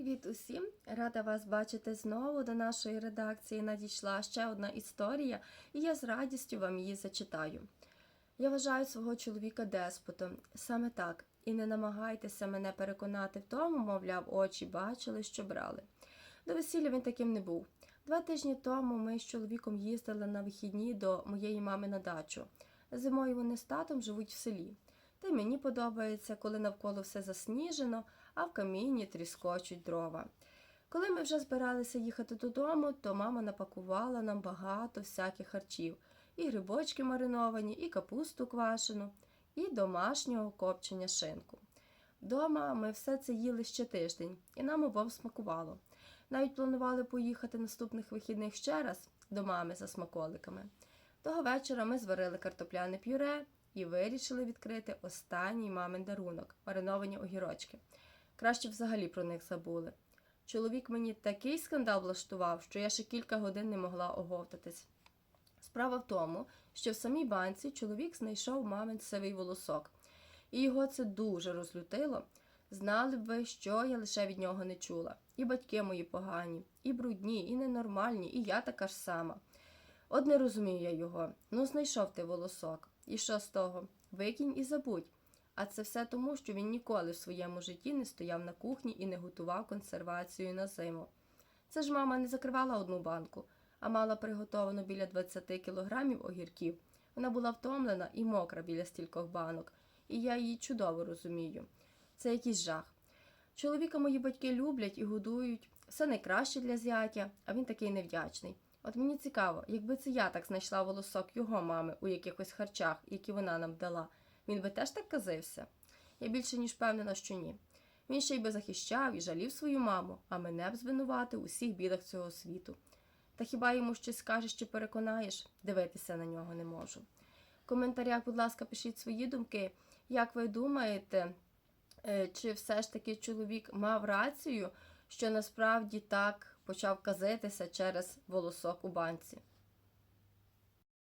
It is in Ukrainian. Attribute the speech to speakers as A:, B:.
A: Привіт усім! Рада вас бачити знову. До нашої редакції надійшла ще одна історія, і я з радістю вам її зачитаю. Я вважаю свого чоловіка деспотом, саме так, і не намагайтеся мене переконати в тому, мовляв, очі бачили, що брали. До весілля він таким не був. Два тижні тому ми з чоловіком їздили на вихідні до моєї мами на дачу. Зимою вони з татом живуть в селі. Та й мені подобається, коли навколо все засніжено, а в камінні тріскочуть дрова. Коли ми вже збиралися їхати додому, то мама напакувала нам багато всяких харчів: і грибочки мариновані, і капусту квашену, і домашнього копчення шинку. Дома ми все це їли ще тиждень, і нам обом смакувало. Навіть планували поїхати наступних вихідних ще раз до мами за смаколиками. Того вечора ми зварили картопляне пюре і вирішили відкрити останній мамин дарунок мариновані огірочки. Краще взагалі про них забули. Чоловік мені такий скандал влаштував, що я ще кілька годин не могла оговтатись. Справа в тому, що в самій банці чоловік знайшов мамин сивий волосок, і його це дуже розлютило. Знали б ви, що я лише від нього не чула. І батьки мої погані, і брудні, і ненормальні, і я така ж сама. От не розумію я його. Ну, знайшов ти волосок. І що з того? Викинь і забудь. А це все тому, що він ніколи в своєму житті не стояв на кухні і не готував консервацію на зиму. Це ж мама не закривала одну банку, а мала приготовано біля 20 кілограмів огірків. Вона була втомлена і мокра біля стількох банок, і я її чудово розумію. Це якийсь жах. Чоловіка мої батьки люблять і годують, все найкраще для зятя, а він такий невдячний. От мені цікаво, якби це я так знайшла волосок його мами у якихось харчах, які вона нам дала, він би теж так казився? Я більше ніж впевнена, що ні. Він ще й би захищав і жалів свою маму, а мене б звинуватив у всіх бідах цього світу. Та хіба йому щось скажеш чи переконаєш, дивитися на нього не можу. В коментарях, будь ласка, пишіть свої думки. Як ви думаєте, е, чи все ж таки чоловік мав рацію, що насправді так почав казитися через волосок у банці?